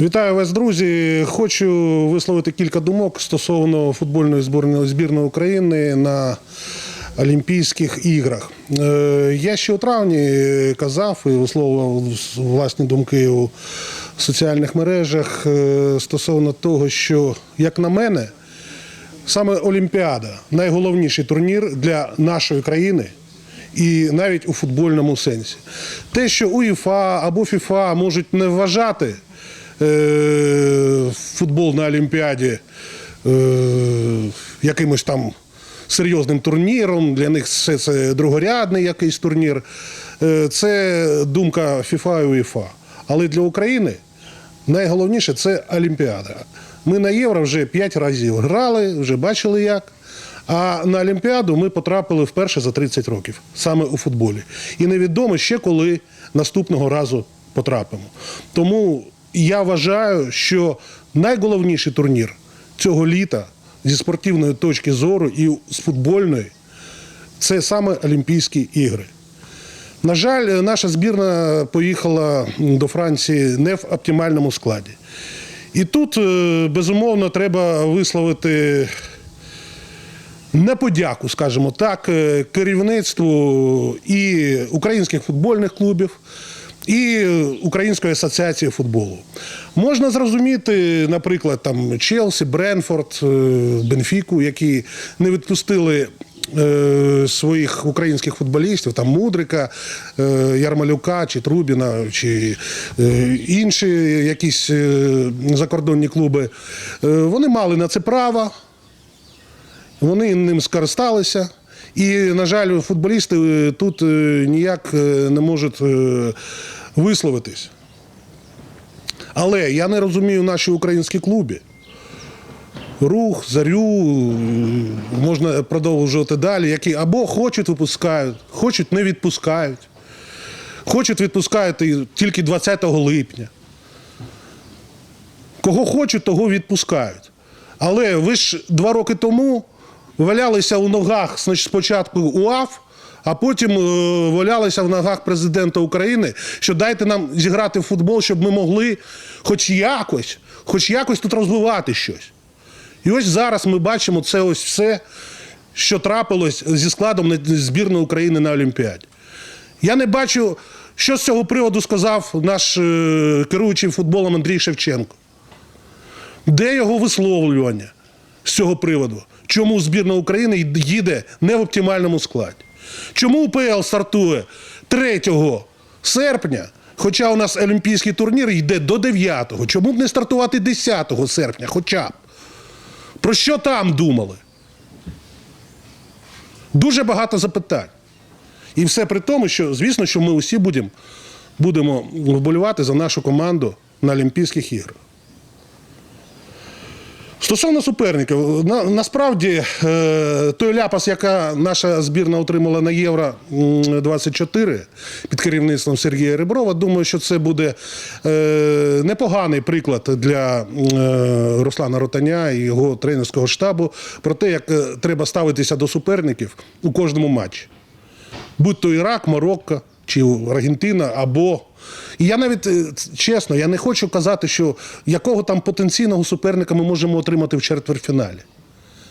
Вітаю вас, друзі. Хочу висловити кілька думок стосовно футбольної збірної України на Олімпійських іграх. Е, Я ще у травні казав і висловлював власні думки у соціальних мережах е, стосовно того, що, як на мене, саме Олімпіада найголовніший турнір для нашої країни. І навіть у футбольному сенсі. Те, що УЄФА або ФІФА можуть не вважати футбол на Олімпіаді е, якимось там серйозним турніром, для них все це другорядний якийсь турнір. Е, це думка ФІФА і УЄФА. Але для України найголовніше це Олімпіада. Ми на євро вже 5 разів грали, вже бачили як. А на Олімпіаду ми потрапили вперше за 30 років, саме у футболі. І невідомо ще коли наступного разу потрапимо. Тому я вважаю, що найголовніший турнір цього літа зі спортивної точки зору і з футбольної це саме Олімпійські ігри. На жаль, наша збірна поїхала до Франції не в оптимальному складі. І тут, е, безумовно, треба висловити неподяку, скажімо так, е, керівництву і українських футбольних клубів, і Української асоціації футболу. Можна зрозуміти, наприклад, там Челсі, Бренфорд, е, Бенфіку, які не відпустили. е, Своїх українських футболістів, там Мудрика, е, Ярмалюка чи Трубіна, чи інші якісь закордонні клуби, вони мали на це право, вони ним скористалися. І, на жаль, футболісти е, тут е, ніяк е, не можуть висловитись. Але я не розумію наші українські клуби. Рух, зарю, можна продовжувати далі, які або хочуть випускають, хочуть не відпускають. Хочуть відпускають і тільки 20 липня. Кого хочуть, того відпускають. Але ви ж два роки тому валялися у ногах значить, спочатку УАФ, а потім е, валялися в ногах президента України, що дайте нам зіграти в футбол, щоб ми могли хоч якось, хоч якось тут розвивати щось. І ось зараз ми бачимо це ось все, що трапилось зі складом збірної України на Олімпіаді. Я не бачу, що з цього приводу сказав наш е, керуючий футболом Андрій Шевченко. Де його висловлювання з цього приводу? Чому збірна України їде не в оптимальному складі? Чому УПЛ стартує 3 серпня, хоча у нас олімпійський турнір йде до 9-го? Чому б не стартувати 10 серпня хоча б? Про що там думали? Дуже багато запитань. І все при тому, що, звісно, що ми усі будемо, будемо вболівати за нашу команду на Олімпійських іграх. Стосовно суперників, на, насправді е, той ляпас, яка наша збірна отримала на Євро м, 24 під керівництвом Сергія Реброва, думаю, що це буде е, непоганий приклад для е, Руслана Ротаня і його тренерського штабу про те, як треба ставитися до суперників у кожному матчі. Будь то Ірак, Марокко чи Аргентина або. І я навіть е, чесно, я не хочу казати, що якого там потенційного суперника ми можемо отримати в четвертьфіналі.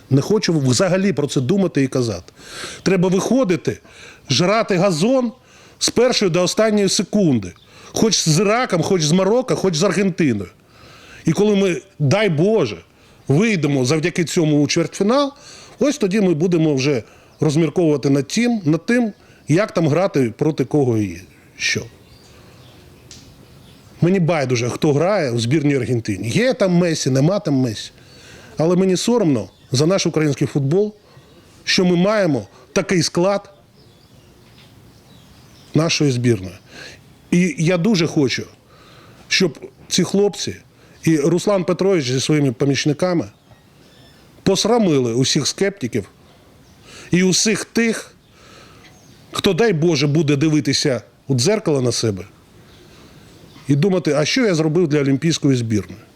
Не хочу взагалі про це думати і казати. Треба виходити, жрати газон з першої до останньої секунди. Хоч з Іраком, хоч з Марокко, хоч з Аргентиною. І коли ми, дай Боже, вийдемо завдяки цьому у чвертьфінал, ось тоді ми будемо вже розмірковувати над тим, над тим, як там грати проти кого і що. Мені байдуже, хто грає у збірній Аргентині. Є там Месі, нема там Месі. Але мені соромно за наш український футбол, що ми маємо такий склад нашої збірної. І я дуже хочу, щоб ці хлопці і Руслан Петрович зі своїми помічниками посрамили усіх скептиків і усіх тих, хто, дай Боже, буде дивитися у дзеркало на себе і думати, а що я зробив для олімпійської збірної.